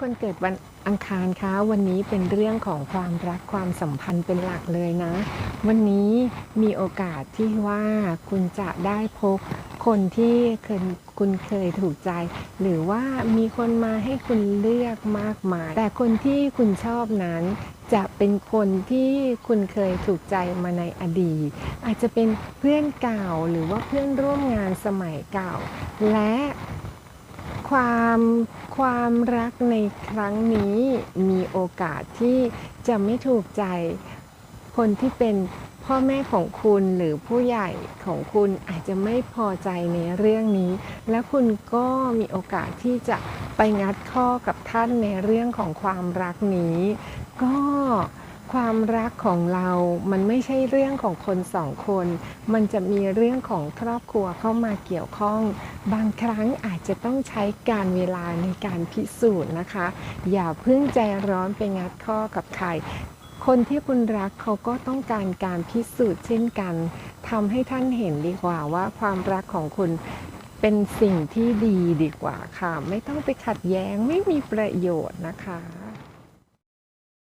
คนเกิดวันอังคารคะวันนี้เป็นเรื่องของความรักความสัมพันธ์เป็นหลักเลยนะ วันนี้มีโอกาสที่ว่าคุณจะได้พบคนที่เคยคุณเคยถูกใจ หรือว่ามีคนมาให้คุณเลือกมากมาย แต่คนที่คุณชอบนั้น จะเป็นคนที่คุณเคยถูกใจมาในอดีต อาจจะเป็นเพื่อนเก่าหรือว่าเพื่อนร่วมงานสมัยเก่า และ ความความรักในครั้งนี้มีโอกาสที่จะไม่ถูกใจคนที่เป็นพ่อแม่ของคุณหรือผู้ใหญ่ของคุณอาจจะไม่พอใจในเรื่องนี้ และคุณก็มีโอกาสที่จะไปงัดข้อกับท่านในเรื่องของความรักนี้ ก็ ความรักของเรามันไม่ใช่เรื่องของคนสองคน มันจะมีเรื่องของครอบครัวเข้ามาเกี่ยวข้อง บางครั้งอาจจะต้องใช้การเวลาในการพิสูจน์นะคะ อย่าเพิ่งใจร้อนไปงัดข้อกับใคร คนที่คุณรักเขาก็ต้องการการพิสูจน์เช่นกันทำให้ท่านเห็นดีกว่าว่าความรักของคุณเป็นสิ่งที่ดีดีกว่าค่ะ ไม่ต้องไปขัดแย้งไม่มีประโยชน์นะคะ